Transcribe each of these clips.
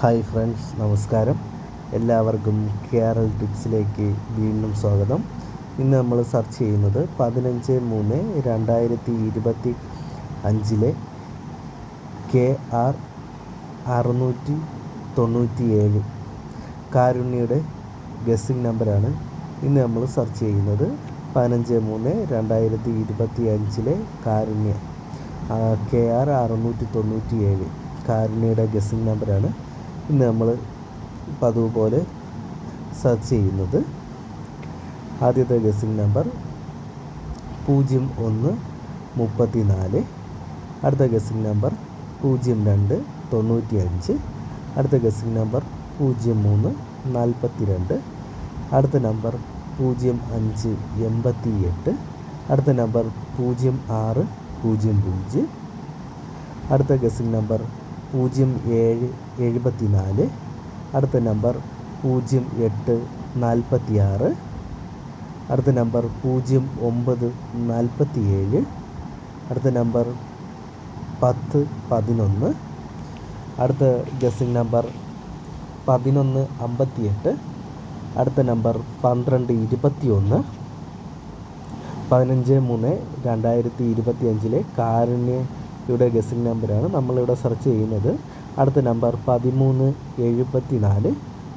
Hi friends നമസ്കാരം. എല്ലാവർക്കും കേരൾ ടിപ്സിലേക്ക് വീണ്ടും സ്വാഗതം. ഇന്ന് നമ്മൾ സെർച്ച് ചെയ്യുന്നത് പതിനഞ്ച് മൂന്ന് രണ്ടായിരത്തി ഇരുപത്തി അഞ്ചിലെ കെ ആർ അറുന്നൂറ്റി തൊണ്ണൂറ്റി ഏഴ് കാരുണ്യയുടെ ഗസ്സിംഗ് നമ്പറാണ് ഇന്ന് നമ്മൾ സെർച്ച് ചെയ്യുന്നത് പതിനഞ്ച് മൂന്ന് രണ്ടായിരത്തി ഇരുപത്തി അഞ്ചിലെ കാരുണ്യ കെ ആർ അറുന്നൂറ്റി തൊണ്ണൂറ്റി ഏഴ് കാരുണ്യയുടെ ഗസ്സിംഗ് നമ്പറാണ് ഇന്ന് നമ്മൾ പതിവ് പോലെ സെർച്ച് ചെയ്യുന്നത് ആദ്യത്തെ ഗസിംഗ് നമ്പർ പൂജ്യം ഒന്ന് മുപ്പത്തി നാല് അടുത്ത ഗസിംഗ് നമ്പർ പൂജ്യം രണ്ട് തൊണ്ണൂറ്റി അഞ്ച് അടുത്ത ഗസിംഗ് നമ്പർ പൂജ്യം മൂന്ന് നാൽപ്പത്തി രണ്ട് അടുത്ത നമ്പർ പൂജ്യം അഞ്ച് എൺപത്തി എട്ട് അടുത്ത നമ്പർ പൂജ്യം ആറ് പൂജ്യം പൂജ്യം അടുത്ത ഗസിംഗ് നമ്പർ പൂജ്യം ഏഴ് എഴുപത്തി നാല് അടുത്ത നമ്പർ പൂജ്യം എട്ട് നാൽപ്പത്തി ആറ് അടുത്ത നമ്പർ പൂജ്യം ഒമ്പത് നാൽപ്പത്തി ഏഴ് അടുത്ത നമ്പർ പത്ത് പതിനൊന്ന്. അടുത്ത ഗസ്സിംഗ് നമ്പർ പതിനൊന്ന് അമ്പത്തിയെട്ട്. അടുത്ത നമ്പർ പന്ത്രണ്ട് ഇരുപത്തി ഒന്ന് പതിനഞ്ച് മൂന്ന് രണ്ടായിരത്തി ഇരുപത്തി അഞ്ചിലെ കാരുണ്യയുടെ ഗസ്സിംഗ് നമ്പറാണ് നമ്മളിവിടെ സെർച്ച് ചെയ്യുന്നത്. അടുത്ത നമ്പർ പതിമൂന്ന് എഴുപത്തി നാല്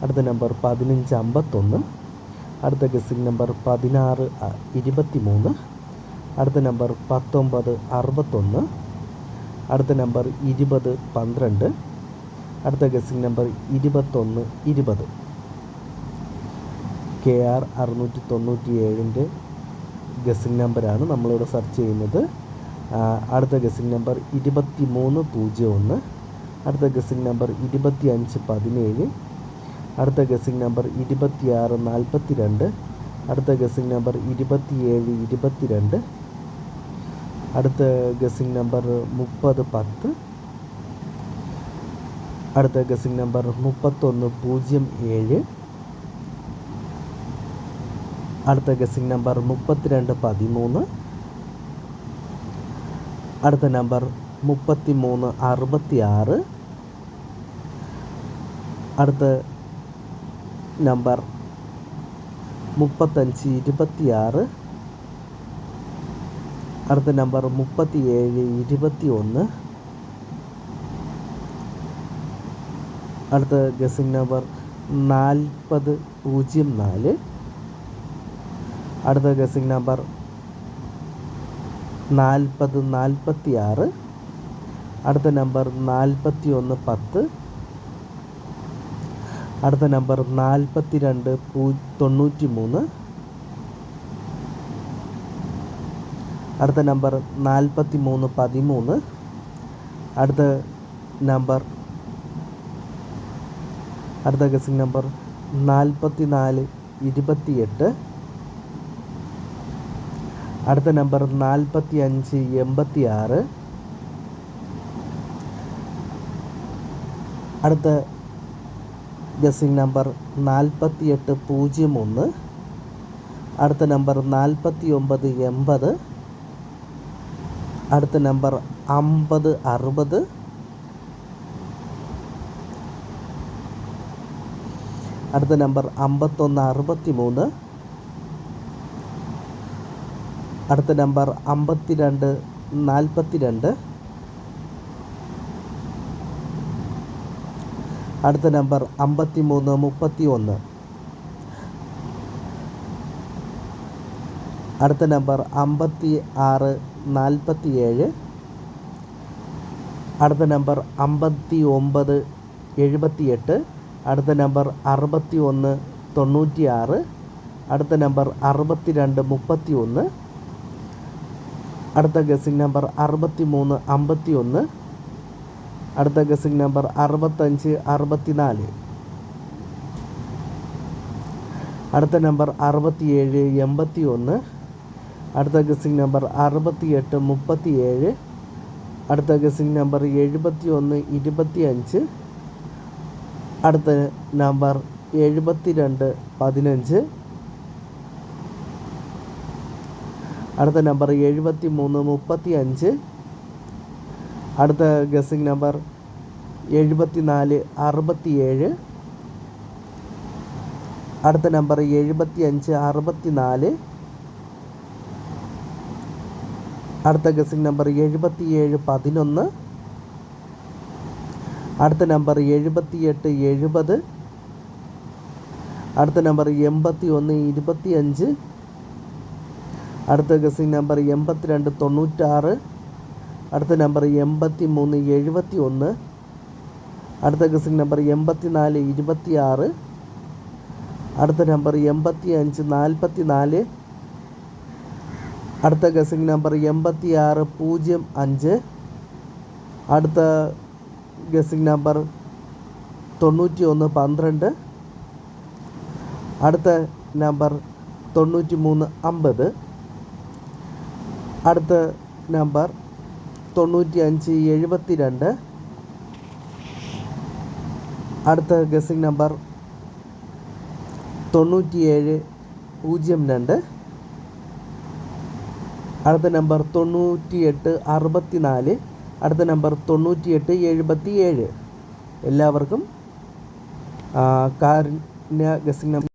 അടുത്ത നമ്പർ പതിനഞ്ച് അമ്പത്തൊന്ന് അടുത്ത ഗസ്സിംഗ് നമ്പർ പതിനാറ് ഇരുപത്തി മൂന്ന് അടുത്ത നമ്പർ പത്തൊമ്പത് അറുപത്തൊന്ന് അടുത്ത നമ്പർ ഇരുപത് പന്ത്രണ്ട് അടുത്ത ഗസ്സിംഗ് നമ്പർ ഇരുപത്തൊന്ന് ഇരുപത്. കെ ആർ അറുന്നൂറ്റി തൊണ്ണൂറ്റി ഏഴിന്റെ ഗസ്സിംഗ് നമ്പറാണ് നമ്മളിവിടെ സെർച്ച് ചെയ്യുന്നത്. അടുത്ത ഗസ്സിംഗ് നമ്പർ ഇരുപത്തി മൂന്ന് പൂജ്യം ഒന്ന്. അടുത്ത ഗസ്സിംഗ് നമ്പർ ഇരുപത്തി അഞ്ച് പതിനേഴ്. അടുത്ത ഗസ്സിംഗ് നമ്പർ ഇരുപത്തിയാറ് നാൽപ്പത്തി രണ്ട് അടുത്ത ഗസ്സിംഗ് നമ്പർ ഇരുപത്തിയേഴ് ഇരുപത്തിരണ്ട്. അടുത്ത ഗസ്സിംഗ് നമ്പർ മുപ്പത് പത്ത്. അടുത്ത ഗസ്സിംഗ് നമ്പർ മുപ്പത്തൊന്ന് പൂജ്യം ഏഴ്. അടുത്ത ഗസ്സിംഗ് നമ്പർ മുപ്പത്തിരണ്ട് പതിമൂന്ന്. അടുത്ത നമ്പർ മുപ്പത്തി മൂന്ന് അറുപത്തി ആറ് അടുത്ത നമ്പർ മുപ്പത്തഞ്ച് ഇരുപത്തിയാറ്. അടുത്ത നമ്പർ മുപ്പത്തി ഏഴ് ഇരുപത്തി ഒന്ന് അടുത്ത ഗസിംഗ് നമ്പർ നാൽപ്പത് പൂജ്യം നാല്. അടുത്ത ഗസിംഗ് നമ്പർ നാൽപ്പത് നാൽപ്പത്തി ആറ് അടുത്ത നമ്പർ നാൽപ്പത്തി ഒന്ന് പത്ത്. അടുത്ത നമ്പർ നാൽപ്പത്തി രണ്ട് പൂ തൊണ്ണൂറ്റി മൂന്ന് അടുത്ത നമ്പർ നാൽപ്പത്തി മൂന്ന് പതിമൂന്ന്. അടുത്ത നമ്പർ അടുത്ത ഗസിംഗ് നമ്പർ നാൽപ്പത്തി നാല് ഇരുപത്തിയെട്ട്. അടുത്ത നമ്പർ നാൽപ്പത്തി അഞ്ച് എൺപത്തി ആറ് അടുത്ത ഗസിംഗ് നമ്പർ നാൽപ്പത്തി എട്ട് പൂജ്യം ഒന്ന്. അടുത്ത നമ്പർ നാൽപ്പത്തി ഒമ്പത് എൺപത്. അടുത്ത നമ്പർ അമ്പത് അറുപത്. അടുത്ത നമ്പർ അമ്പത്തൊന്ന് അറുപത്തി മൂന്ന് അടുത്ത നമ്പർ അമ്പത്തി രണ്ട് നാൽപ്പത്തി രണ്ട് അടുത്ത നമ്പർ അമ്പത്തി മൂന്ന് മുപ്പത്തി ഒന്ന് അടുത്ത നമ്പർ അമ്പത്തി ആറ് നാൽപ്പത്തി ഏഴ് അടുത്ത നമ്പർ അമ്പത്തി ഒമ്പത് എഴുപത്തി എട്ട് അടുത്ത നമ്പർ അറുപത്തി ഒന്ന് തൊണ്ണൂറ്റി ആറ് അടുത്ത നമ്പർ അറുപത്തി രണ്ട് മുപ്പത്തി ഒന്ന് അടുത്ത ഗസിംഗ് നമ്പർ അറുപത്തി മൂന്ന് അമ്പത്തി ഒന്ന് അടുത്ത ഗസിംഗ് നമ്പർ അറുപത്തഞ്ച് അറുപത്തി നാല് അടുത്ത നമ്പർ അറുപത്തിയേഴ് എൺപത്തി ഒന്ന് അടുത്ത ഗസിംഗ് നമ്പർ അറുപത്തിയെട്ട് മുപ്പത്തി ഏഴ് അടുത്ത ഗസിംഗ് നമ്പർ എഴുപത്തി ഒന്ന് ഇരുപത്തി അഞ്ച് അടുത്ത നമ്പർ എഴുപത്തി രണ്ട് പതിനഞ്ച്. അടുത്ത നമ്പർ എഴുപത്തി മൂന്ന് മുപ്പത്തി അഞ്ച് അടുത്ത ഗസിംഗ് നമ്പർ എഴുപത്തി നാല് അറുപത്തി ഏഴ് അടുത്ത നമ്പർ എഴുപത്തി അഞ്ച് അറുപത്തി നാല് അടുത്ത ഗസിംഗ് നമ്പർ എഴുപത്തി ഏഴ് പതിനൊന്ന്. അടുത്ത നമ്പർ എഴുപത്തി എട്ട് എഴുപത്. അടുത്ത നമ്പർ എൺപത്തി ഒന്ന് ഇരുപത്തി അഞ്ച് അടുത്ത ഗസിംഗ് നമ്പർ എൺപത്തിരണ്ട് തൊണ്ണൂറ്റാറ്. അടുത്ത നമ്പർ എൺപത്തി മൂന്ന് എഴുപത്തി ഒന്ന് അടുത്ത ഗസിംഗ് നമ്പർ എൺപത്തി നാല് ഇരുപത്തി ആറ് അടുത്ത നമ്പർ എൺപത്തി അഞ്ച് നാൽപ്പത്തി നാല് അടുത്ത ഗസിംഗ് നമ്പർ എൺപത്തി ആറ് പൂജ്യം അഞ്ച്. അടുത്ത ഗസിംഗ് നമ്പർ തൊണ്ണൂറ്റി ഒന്ന് പന്ത്രണ്ട്. അടുത്ത നമ്പർ തൊണ്ണൂറ്റി മൂന്ന് അമ്പത്. അടുത്ത നമ്പർ തൊണ്ണൂറ്റി അഞ്ച് എഴുപത്തി രണ്ട് അടുത്ത ഗസിംഗ് നമ്പർ തൊണ്ണൂറ്റിയേഴ് പൂജ്യം രണ്ട്. അടുത്ത നമ്പർ തൊണ്ണൂറ്റിയെട്ട് അറുപത്തി നാല് അടുത്ത നമ്പർ തൊണ്ണൂറ്റിയെട്ട് എഴുപത്തി ഏഴ് എല്ലാവർക്കും കാരുണ്യ ഗസിംഗ് നമ്പർ